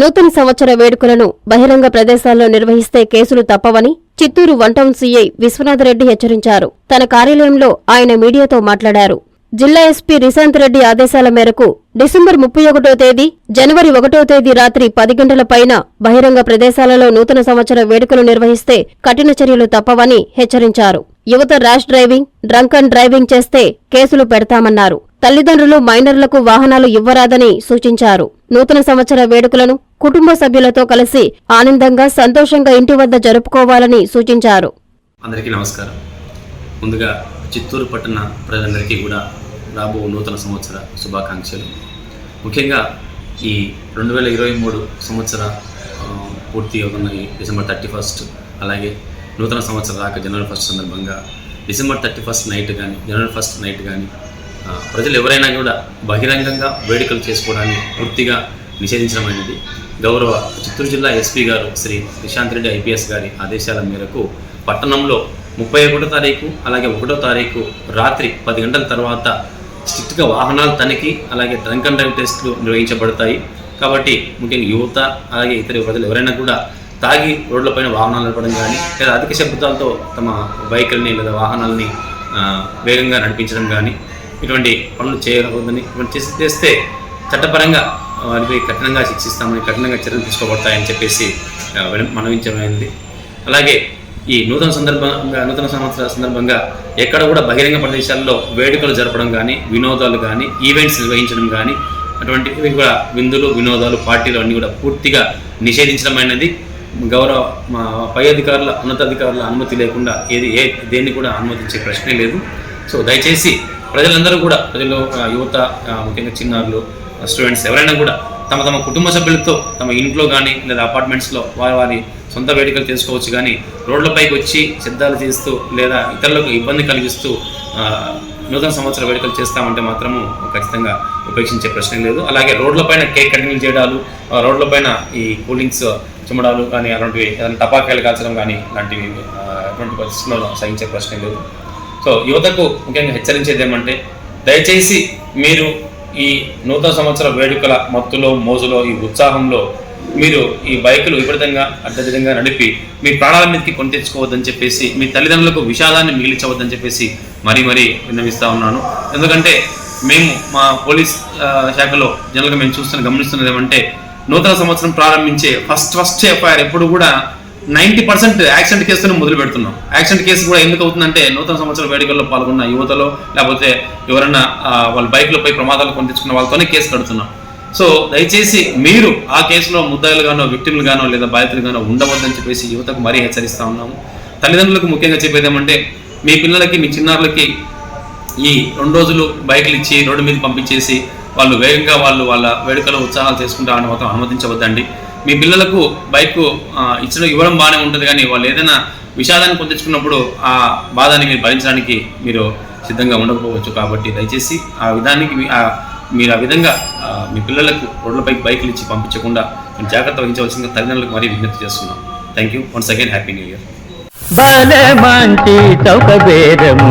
నూతన సంవత్సర వేడుకలను బహిరంగ ప్రదేశాల్లో నిర్వహిస్తే కేసులు తప్పవని Chittoor one town CI Viswanatha Reddy హెచ్చరించారు. తన కార్యాలయంలో ఆయన మీడియాతో మాట్లాడారు. జిల్లా ఎస్పీ రిశాంత్ రెడ్డి ఆదేశాల మేరకు డిసెంబర్ ముప్పై ఒకటో తేదీ జనవరి ఒకటో తేదీ రాత్రి పది గంటల పైన బహిరంగ ప్రదేశాలలో నూతన సంవత్సర వేడుకలు నిర్వహిస్తే కఠిన చర్యలు తప్పవని హెచ్చరించారు. యువత rash driving drunk and driving చేస్తే కేసులు పెడతామన్నారు. తల్లిదండ్రులు మైనర్లకు వాహనాలు ఇవ్వరాదని సూచించారు. నూతన సంవత్సర వేడుకలను కుటుంబ సభ్యులతో కలిసి ఆనందంగా సంతోషంగా ఇంటి వద్ద జరుపుకోవాలని సూచించారు. అందరికీ నమస్కారం. ముందుగా చిత్తూరు పట్టణ ప్రజలందరికీ కూడా రాబో నూతన సంవత్సర శుభాకాంక్షలు. ముఖ్యంగా ఈ రెండు వేల ఇరవై మూడు సంవత్సర పూర్తి అవుతున్న ఈ డిసెంబర్ థర్టీ ఫస్ట్. అలాగే నూతన సంవత్సర రాక జనవరి ఫస్ట్ సందర్భంగా డిసెంబర్ థర్టీ ఫస్ట్ నైట్ కానీ జనవరి ఫస్ట్ నైట్ కానీ ప్రజలు ఎవరైనా కూడా బహిరంగంగా వేడుకలు చేసుకోవడాన్ని పూర్తిగా నిషేధించడమైనది గౌరవ చిత్తూరు జిల్లా ఎస్పీ గారు శ్రీ నిశాంత్ రెడ్డి ఐపీఎస్ గారి ఆదేశాల మేరకు పట్టణంలో ముప్పై ఒకటో తారీఖు అలాగే ఒకటో తారీఖు రాత్రి పది గంటల తర్వాత స్ట్రిక్ట్గా వాహనాల తనిఖీ అలాగే డ్రంక్ అండ్ డ్రైవ్ టెస్టులు నిర్వహించబడతాయి. కాబట్టి ముఖ్యంగా యువత అలాగే ఇతర ప్రజలు ఎవరైనా కూడా తాగి రోడ్లపైన వాహనాలు నడపడం కానీ లేదా అధిక శబ్దాలతో తమ బైకుల్ని లేదా వాహనాలని వేగంగా నడిపించడం కానీ ఇటువంటి పనులు చేయకూడదని ఇటువంటి చేసి చేస్తే చట్టపరంగా వారిపై కఠినంగా శిక్షిస్తామని కఠినంగా చర్యలు తీసుకోబడతాయని చెప్పేసి మనవించమైంది అలాగే ఈ నూతన సందర్భంగా నూతన సంవత్సర సందర్భంగా ఎక్కడ కూడా బహిరంగ ప్రదేశాల్లో వేడుకలు జరపడం కానీ వినోదాలు కానీ ఈవెంట్స్ నిర్వహించడం కానీ అటువంటివి కూడా విందులు వినోదాలు పార్టీలు అన్నీ కూడా పూర్తిగా నిషేధించడమైనది గౌరవ మా పై అధికారుల ఉన్నతాధికారుల అనుమతి లేకుండా ఏది ఏ దేన్ని కూడా అనుమతించే ప్రశ్నే లేదు. సో దయచేసి ప్రజలందరూ కూడా ప్రజలు యువత ముఖ్యంగా చిన్నారులు స్టూడెంట్స్ ఎవరైనా కూడా తమ తమ కుటుంబ సభ్యులతో తమ ఇంట్లో కానీ లేదా అపార్ట్మెంట్స్లో వారి వారి సొంత వేడుకలు చేసుకోవచ్చు కానీ రోడ్లపైకి వచ్చి శబ్దాలు చేస్తూ లేదా ఇతరులకు ఇబ్బంది కలిగిస్తూ నూతన సంవత్సర వేడుకలు చేస్తామంటే మాత్రము ఖచ్చితంగా ఉపేక్షించే ప్రశ్న లేదు. అలాగే రోడ్లపైన కేక్ కటింగ్ చేయడాలు రోడ్లపైన ఈ కూల్ డ్రింక్స్ చిమ్మడాలు కానీ అలాంటివి ఏదైనా టపాకాయలు కాల్చడం కానీ లాంటివి అటువంటి పరిస్థితుల్లో సహించే ప్రశ్న లేదు. సో యువతకు ముఖ్యంగా హెచ్చరించేది ఏమంటే దయచేసి మీరు ఈ నూతన సంవత్సర వేడుకల మత్తులో మోజులో ఈ ఉత్సాహంలో మీరు ఈ బైకులు విపరీతంగా అడ్డదిడంగా నడిపి మీ ప్రాణాల మీదకి కొని తెచ్చుకోవద్దని చెప్పేసి మీ తల్లిదండ్రులకు విషాదాన్ని మిగిలించవద్దని చెప్పేసి మరీ మరీ విన్నవిస్తూ ఉన్నాను. ఎందుకంటే మేము మా పోలీస్ శాఖలో జనరల్గా మేము చూస్తున్న గమనిస్తున్నది ఏమంటే నూతన సంవత్సరం ప్రారంభించే ఫస్ట్ ఫస్ట్ ఎఫ్ఐఆర్ ఎప్పుడు కూడా నైంటీ పర్సెంట్ యాక్సిడెంట్ కేసులను మొదలు పెడుతున్నాం. యాక్సిడెంట్ కేసు కూడా ఎందుకు అవుతుందంటే నూతన సంవత్సర వేడుకల్లో పాల్గొన్న యువతలో లేకపోతే ఎవరైనా వాళ్ళ బైక్లపై ప్రమాదాలు కొని తెచ్చుకున్న వాళ్ళతోనే కేసు కడుతున్నాం. సో దయచేసి మీరు ఆ కేసులో ముద్దాయిలుగానో విక్టిమ్లుగానో లేదా బాధితులుగానో ఉండవద్దని చెప్పేసి యువతకు మరీ హెచ్చరిస్తా ఉన్నాము. తల్లిదండ్రులకు ముఖ్యంగా చెప్పేది ఏమంటే మీ పిల్లలకి మీ చిన్నారులకి ఈ రెండు రోజులు బైకులు ఇచ్చి రోడ్డు మీద పంపించేసి వాళ్ళు వేగంగా వాళ్ళు వాళ్ళ వేడుకలో ఉత్సాహాలు చేసుకుంటామని మాత్రం అనుమతించవద్దండి. మీ పిల్లలకు బైక్ ఆ, ఇచ్చడం ఇవ్వడం బాగానే ఉంటుంది కానీ వాళ్ళు ఏదైనా విషాదాన్ని పొందించుకున్నప్పుడు ఆ బాధాన్ని మీరు భరించడానికి మీరు సిద్ధంగా ఉండకపోవచ్చు. కాబట్టి దయచేసి ఆ విధానికి మీ- మీరు ఆ విధంగా మీ పిల్లలకు రోడ్లపై బైకులు ఇచ్చి పంపించకుండా జాగ్రత్త వహించవలసిందిగా తల్లిదండ్రులకు మరీ విజ్ఞప్తి చేస్తున్నాం. Thank you once again happy new year చౌక బేరము.